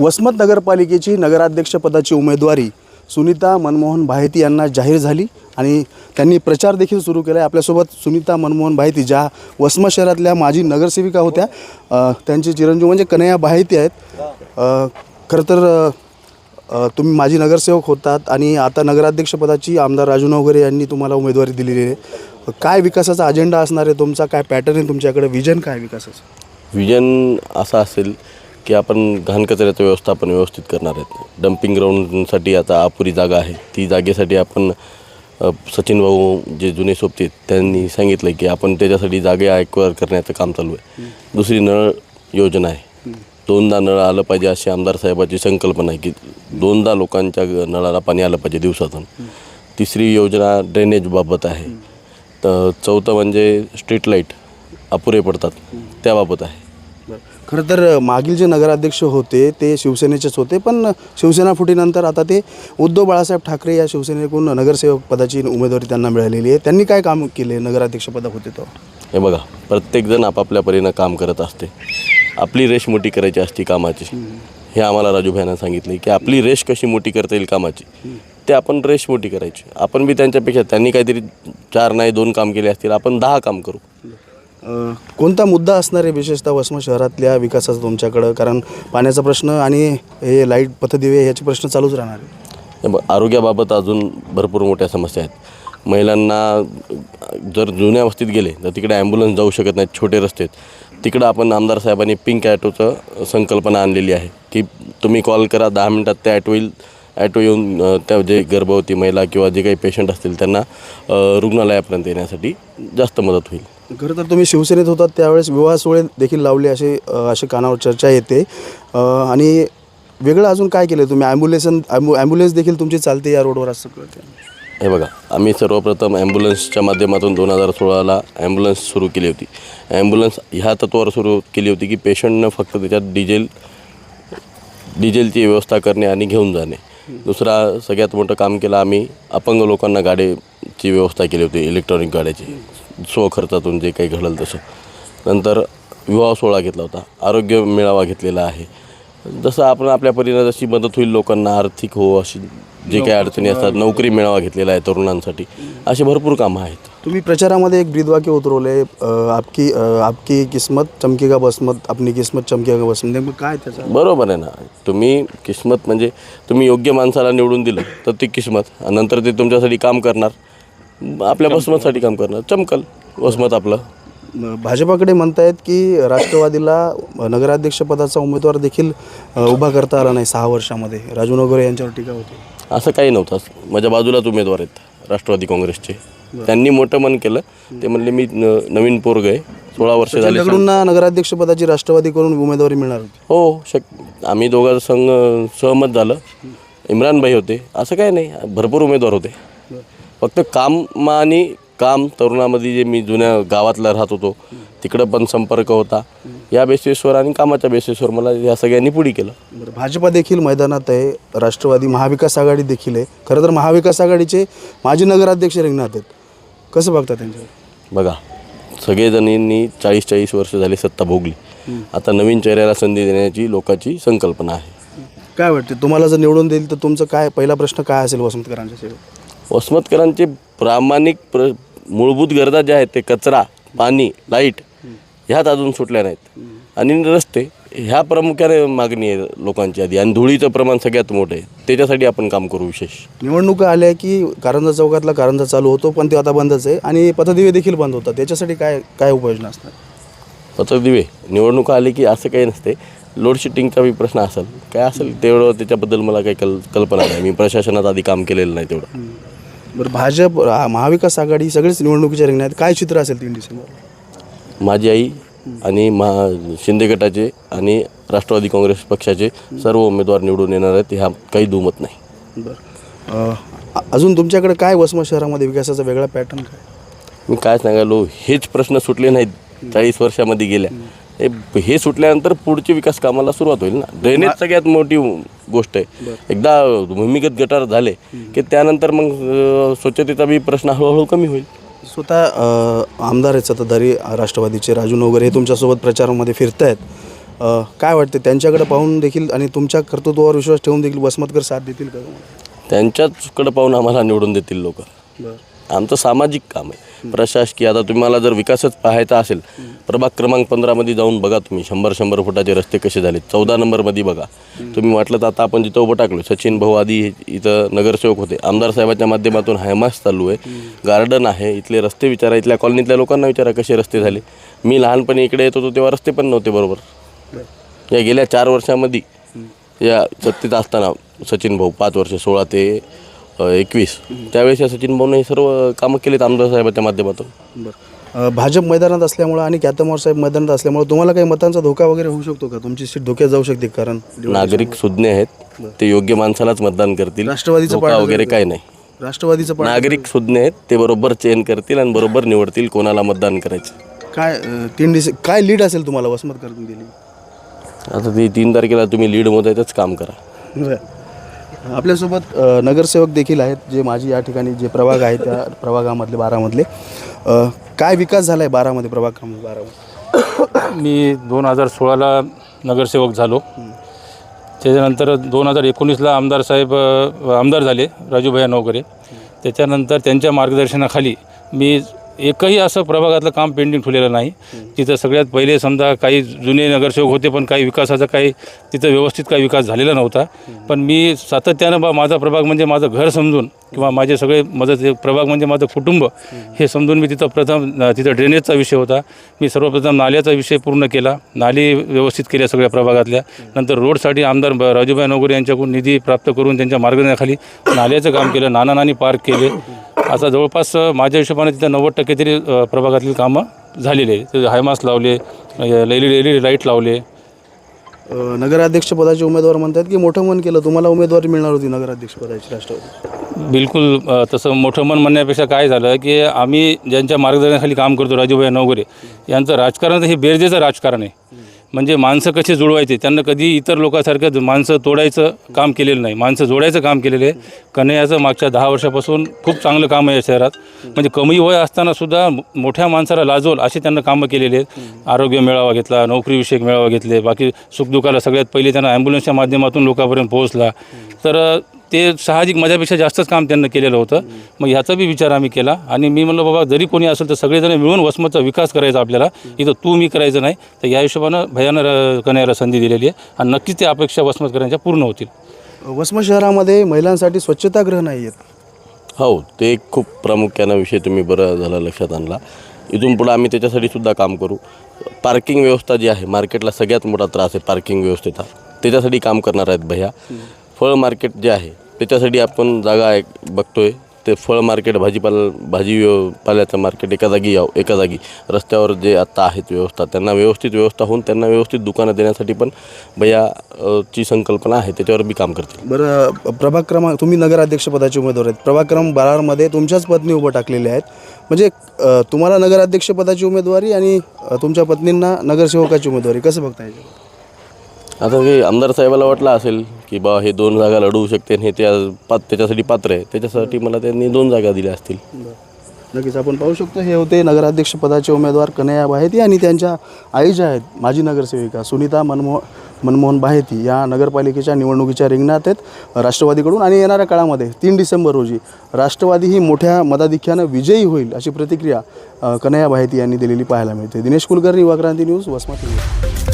वसमत नगरपालिकेची नगराध्यक्षपदाची उमेदवारी सुनीता मनमोहन भायती यांना जाहीर झाली आणि त्यांनी प्रचार देखील सुरू केला आहे आपल्यासोबत सुनीता मनमोहन भायती ज्या वसमत शहरातल्या माजी नगरसेविका होत्या त्यांचे चिरंजीव म्हणजे कन्हैया भायती आहेत. खरं तर तुम्ही माजी नगरसेवक होतात आणि आता नगराध्यक्षपदाची आमदार राजू नवगरे यांनी तुम्हाला उमेदवारी दिलेली आहे. काय विकासाचा अजेंडा असणार आहे तुमचा? काय पॅटर्न आहे तुमच्याकडे? विजन काय विकासाचं? विजन असं असेल की आपण घाण कचऱ्याचं व्यवस्थापन व्यवस्थित करणार आहेत. डम्पिंग ग्राउंडसाठी आता अपुरी जागा आहे. ती जागेसाठी आपण सचिन भाऊ जे जुने सोबते त्यांनी सांगितलं की आपण त्याच्यासाठी जागे एक्वायर करण्याचं काम चालू आहे. दुसरी नळ योजना आहे. दोनदा नळ आलं पाहिजे अशी आमदार साहेबाची संकल्पना आहे की दोनदा लोकांच्या नळाला पाणी आलं पाहिजे दिवसातून. तिसरी योजना ड्रेनेजबाबत आहे. तर चौथं म्हणजे स्ट्रीट लाइट अपुरे पडतात. त्याबाबत आहे. खरं तर मागील जे नगराध्यक्ष होते ते शिवसेनेचेच होते पण शिवसेना फुटीनंतर आता ते उद्धव बाळासाहेब ठाकरे या शिवसेनेकडून नगरसेवक पदाची उमेदवारी त्यांना मिळालेली आहे. त्यांनी काय काम केले नगराध्यक्षपदा होते तो हे बघा प्रत्येकजण आपापल्या परीनं काम करत असते. आपली रेश मोठी करायची असते कामाची. हे आम्हाला राजू भाईनं सांगितले की आपली रेश कशी मोठी करता येईल कामाची? ते आपण रेश मोठी करायची. आपण बी त्यांच्यापेक्षा त्यांनी काहीतरी चार नाही दोन काम केले असतील आपण दहा काम करू. कोणता मुद्दा असणार आहे विशेषतः वसम शहरातल्या विकासाचा तुमच्याकडं? कारण पाण्याचा प्रश्न आणि हे लाइट पथदिवे ह्याचे प्रश्न चालूच राहणार आहे आरोग्याबाबत अजून भरपूर मोठ्या समस्या आहेत. महिलांना जर जुन्या वस्तीत गेले तर तिकडे ॲम्ब्युलन्स जाऊ शकत नाहीत छोटे रस्ते आहेत. तिकडं आपण आमदार साहेबांनी पिंक ॲटोचं संकल्पना आणलेली आहे की तुम्ही कॉल करा दहा मिनटात त्या ॲटो येईल. ॲटो येऊन त्या जे गर्भवती महिला किंवा जे काही पेशंट असतील त्यांना रुग्णालयापर्यंत येण्यासाठी जास्त मदत होईल. खरं तर तुम्ही शिवसेनेत होतात त्यावेळेस विवाह सोहळे देखील लावले असे असे कानावर चर्चा येते. आणि वेगळं अजून काय केलं तुम्ही? ॲम्ब्युलेसन ॲम्बु ॲम्ब्युलन्स देखील तुमची चालते या रोडवर असं कळतं हे बघा आम्ही सर्वप्रथम ॲम्ब्युलन्सच्या माध्यमातून दोन हजार सोळाला ॲम्ब्युलन्स सुरू केली होती. ॲम्ब्युलन्स ह्या तत्वावर सुरू केली होती की पेशंटनं फक्त त्याच्यात डिझेल डिझेलची व्यवस्था करणे आणि घेऊन जाणे. दुसरा सगळ्यात मोठं काम केलं आम्ही अपंग लोकांना गाडीची व्यवस्था केली होती इलेक्ट्रॉनिक गाड्याची. स्वखर्चातून जे काही घडलं तसं. नंतर विवाह सोहळा घेतला होता. आरोग्य मेळावा घेतलेला आहे. जसं आपण आपल्या परीनं जशी मदत होईल लोकांना आर्थिक हो अशी जे काही अडचणी असतात नोकरी मेळावा घेतलेला आहे तरुणांसाठी. अशी भरपूर कामं आहेत. तुम्ही प्रचारामध्ये एक ब्रीदवाक्य उतरवले आपकी आपकी किस्मत चमकेगा बसमत आपली किस्मत चमकेगा बसमत. नेमकं काय त्याचं? बरोबर आहे ना. तुम्ही किस्मत म्हणजे तुम्ही योग्य माणसाला निवडून दिलं तर ती किस्मत आणि नंतर ते तुमच्यासाठी काम करणार. आपल्या बसमतसाठी काम करणार. चमकल वसमत आपलं. भाजपाकडे म्हणतायत की राष्ट्रवादीला नगराध्यक्षपदाचा उमेदवार देखील उभा करता आला नाही सहा वर्षामध्ये. राजू नगरे यांच्यावर टीका होती. असं काही नव्हतं. माझ्या बाजूलाच उमेदवार आहेत राष्ट्रवादी काँग्रेसचे. त्यांनी मोठं मन केलं. ते म्हणले मी न- नवीन पोरग आहे. सोळा वर्ष झाले नगराध्यक्षपदाची राष्ट्रवादीकडून उमेदवारी मिळणार होती. हो शक आम्ही दोघं संघ सहमत झालं. इम्रानभाई होते. असं काही नाही. भरपूर उमेदवार होते. फक्त काम आणि काम तरुणामध्ये जे मी जुन्या गावातला राहत होतो तिकडं पण संपर्क होता. या बेसिसवर आणि कामाच्या बेसिसवर मला या सगळ्यांनी पुढे केलं. बरं भाजपा देखील मैदानात आहे राष्ट्रवादी महाविकास आघाडी देखील आहे. खरं तर महाविकास आघाडीचे माजी नगराध्यक्ष रिंगणात आहेत. कसं बघता त्यांच्यावर? बघा सगळेजणींनी चाळीस चाळीस वर्ष झाली सत्ता भोगली. आता नवीन चेहऱ्याला संधी देण्याची लोकांची संकल्पना आहे. काय वाटते? तुम्हाला जर निवडून देईल तर तुमचं काय पहिला प्रश्न काय असेल वसंतकरांच्या सेवेत वसमतकरांचे प्रामाणिक प्र मूलभूत गरजा ज्या आहेत ते कचरा पाणी लाइट ह्यात अजून सुटल्या नाहीत. आणि रस्ते ह्या प्रामुख्याने मागणी आहे लोकांची आधी. आणि धुळीचं प्रमाण सगळ्यात मोठं आहे. त्याच्यासाठी आपण काम करू विशेष. निवडणुका आल्या की कारंजा चौकातला कारंजा चालू होतो पण ते आता बंदच आहे. आणि पथदिवे देखील बंद होतात. त्याच्यासाठी काय काय उपाययोजना असणार? पत्रदिवे निवडणुका आली की असं काही नसते. लोडशेडिंगचा बी प्रश्न असेल. काय असेल तेवढं त्याच्याबद्दल मला काही कल कल्पना नाही. मी प्रशासनात आधी काम केलेलं नाही तेवढं. बरं भाजप आ, महाविकास आघाडी सगळेच निवडणुकीच्या रिंगणात काय चित्र असेल तीन डिसेंबर माझी आई आणि महा शिंदे गटाचे आणि राष्ट्रवादी काँग्रेस पक्षाचे सर्व उमेदवार निवडून येणार आहेत. ह्या काही दुमत नाही. बरं. अ, अजून तुमच्याकडे काय वसमत शहरामध्ये विकासाचा वेगळा पॅटर्न काय? मी काय सांगायलो हेच प्रश्न सुटले नाहीत. चाळीस वर्षामध्ये गेल्या. हे हे सुटल्यानंतर पुढची विकास कामाला सुरुवात होईल ना. ड्रेनेज सगळ्यात मोठी गोष्ट आहे. एकदा भूमिगत गटार झाले की त्यानंतर मग अं, स्वच्छतेचा बी प्रश्न हळूहळू कमी होईल. स्वतः अ, आमदार आहेत सत्ताधारी राष्ट्रवादीचे राजू नवगरे हे तुमच्यासोबत प्रचारामध्ये फिरत आहेत अ, काय वाटते त्यांच्याकडे पाहून देखील आणि तुमच्या कर्तृत्वावर विश्वास ठेवून देखील वसमतकर साथ देतील का त्यांच्याचकडं पाहून आम्हाला निवडून देतील लोक. आमचं सामाजिक काम आहे. प्रशासकीय आता तुम्हाला जर विकासच पाहायचा असेल प्रभाग क्रमांक पंधरामध्ये जाऊन बघा तुम्ही शंभर शंभर फुटाचे रस्ते कसे झाले चौदा नंबरमध्ये बघा. तुम्ही वाटलं तर आता आपण जिथं उभं टाकलो सचिन भाऊ आधी इथं नगरसेवक होते. आमदार साहेबाच्या माध्यमातून हायमास चालू आहे. गार्डन आहे. इथले रस्ते विचारा इथल्या कॉलनीतल्या लोकांना विचारा कसे रस्ते झाले. मी लहानपणी इकडे येत होतो तेव्हा रस्ते पण नव्हते बरोबर. या गेल्या चार वर्षामध्ये या सत्तेत असताना सचिन भाऊ पाच वर्ष सोळा ते एकवीस. त्यावेळेस या सचिन भाऊने हे सर्व कामं केलेत आमदार साहेबाच्या माध्यमातून. बरं. भाजप मैदानात असल्यामुळं आणि कॅतमोर साहेब मैदानात असल्यामुळं तुम्हाला काही मतांचा धोका वगैरे होऊ शकतो का? तुमची सीट धोक्यात जाऊ शकते कारण नागरिक सुज्ञ आहेत. ते योग्य माणसालाच मतदान करतील. राष्ट्रवादीचं वगैरे काही नाही. राष्ट्रवादीचं नागरिक सुज्ञ आहेत ते बरोबर चेन करतील आणि बरोबर निवडतील कोणाला मतदान करायचं. काय तीन डिसे काय लीड असेल तुम्हाला वसमत करून दिली? आता ते तीन तारखेला तुम्ही लीड मोजायचंच काम करा. आपल्यासोबत नगरसेवक देखील आहेत जे माझी या ठिकाणी जे प्रभाग आहेत त्या प्रभागामधले बारामधले. काय विकास झाला आहे बारामध्ये प्रभाग क्रमांक बारामध्ये? मी दोन हजार सोळाला नगरसेवक झालो. त्याच्यानंतर दोन हजार एकोणीसला आमदार साहेब आमदार झाले राजूभैया नवकरे त्याच्यानंतर त्यांच्या मार्गदर्शनाखाली मी एकही असं प्रभागातलं काम पेंडिंग ठेवलेलं नाही. तिथं सगळ्यात पहिले समजा काही जुने नगरसेवक होते पण काही विकासाचा काही तिथं व्यवस्थित काही विकास झालेला नव्हता. पण मी सातत्यानं बा माझा प्रभाग म्हणजे माझं घर समजून किंवा माझे सगळे मदत प्रभाग म्हणजे माझं कुटुंब हे समजून मी तिथं प्रथम तिथं ड्रेनेजचा विषय होता. मी सर्वप्रथम नाल्याचा विषय पूर्ण केला. नाली व्यवस्थित केल्या सगळ्या प्रभागातल्या. नंतर रोडसाठी आमदार ब- राजूभाई नवगुरे यांच्याकडून निधी प्राप्त करून त्यांच्या मार्गदर्शनाखाली नाल्याचं काम केलं. नाना नानी पार्क केले. आता जवळपास अ, माझ्या हिशोबाने तिथं नव्वद टक्के तरी प्रभागातली कामं झालेली आहे ते हायमास लावले एल ई लाइट लावले. अ, नगराध्यक्ष पदाचे उमेदवार म्हणतात की मोठं मन केलं तुम्हाला उमेदवारी मिळणार होती नगराध्यक्ष पदाची राष्ट्रवादी. बिलकुल तसं मोठं मन म्हणण्यापेक्षा काय झालं की आम्ही ज्यांच्या मार्गदर्शनाखाली काम करतो राजूभाई नवगरे यांचं राजकारण हे बेरजेचं राजकारण आहे. म्हणजे माणसं कशी जुळवायचे? त्यांना कधी इतर लोकांसारखं माणसं तोडायचं काम केलेलं नाही. माणसं जोडायचं काम केलेलं आहे. कन्हैयाचं मागच्या दहा वर्षापासून खूप चांगलं काम आहे या शहरात. म्हणजे कमी वय असताना सुद्धा मोठ्या माणसाला लाजवल असे त्यांना कामं केलेले आहेत. आरोग्य मेळावा घेतला नोकरीविषयक मेळावा घेतले बाकी सुखदुःखाला सगळ्यात पहिले त्यांना ॲम्ब्युलन्सच्या माध्यमातून लोकांपर्यंत पोहोचला. तर ते साहजिक माझ्यापेक्षा जास्तच काम त्यांनी केलेलं होतं. मग ह्याचा बी विचार आम्ही केला. आणि मी म्हणलं बाबा जरी कोणी असेल तर सगळेजण मिळून वसमतचा विकास करायचा आपल्याला. इथं तू मी करायचं नाही. तर या हिशोबानं भयानं कन्याला संधी दिलेली आहे. आणि नक्कीच त्या अपेक्षा वसमतकरांच्या पूर्ण होतील. वसमत शहरामध्ये महिलांसाठी स्वच्छतागृह नाही आहेत. हो ते एक खूप प्रामुख्यानं विषय तुम्ही बरं झाला लक्षात आणला. इथून पुढं आम्ही त्याच्यासाठी सुद्धा काम करू. पार्किंग व्यवस्था जी आहे मार्केटला सगळ्यात मोठा त्रास आहे पार्किंग व्यवस्थेचा. त्याच्यासाठी काम करणार आहेत भैया. फळ मार्केट जे आहे त्याच्यासाठी आपण जागा एक बघतोय. ते फळ मार्केट भाजीपाला भाजी पाल्याचं मार्केट एका जागी यावं एका जागी. रस्त्यावर जे आत्ता आहेत व्यवस्था त्यांना व्यवस्थित व्यवस्था होऊन त्यांना व्यवस्थित दुकानं देण्यासाठी पण भैया अ, ची संकल्पना आहे त्याच्यावर बी काम करतील. बरं प्रभाग क्रमांक तुम्ही नगराध्यक्ष पदाचे उमेदवार आहेत. प्रभाग क्रमांक बारामध्ये तुमच्याच पत्नी उभं टाकलेले आहेत. म्हणजे तुम्हाला नगराध्यक्ष पदाची उमेदवारी आणि तुमच्या पत्नींना नगरसेवकाची उमेदवारी कसं बघता येईल आता हे आमदार साहेबाला वाटलं असेल की बा हे दोन जागा लढवू शकते आणि हे त्या पात त्याच्यासाठी पात्र आहे. त्याच्यासाठी मला त्यांनी दोन जागा दिल्या असतील. नक्कीच आपण पाहू शकतो. हे होते नगराध्यक्ष पदाचे उमेदवार कन्हैया बाहेती आणि त्यांच्या आई ज्या आहेत माजी नगरसेविका सुनीता मनमोह मनमोहन बाहेती या नगरपालिकेच्या निवडणुकीच्या रिंगणात आहेत राष्ट्रवादीकडून आणि येणाऱ्या काळामध्ये तीन डिसेंबर रोजी राष्ट्रवादी ही मोठ्या मताधिक्यानं विजयी होईल अशी प्रतिक्रिया कन्हैया बाहेती यांनी दिलेली पाहायला मिळते. Dinesh Kulkarni Yuvakranti news Vasmat news.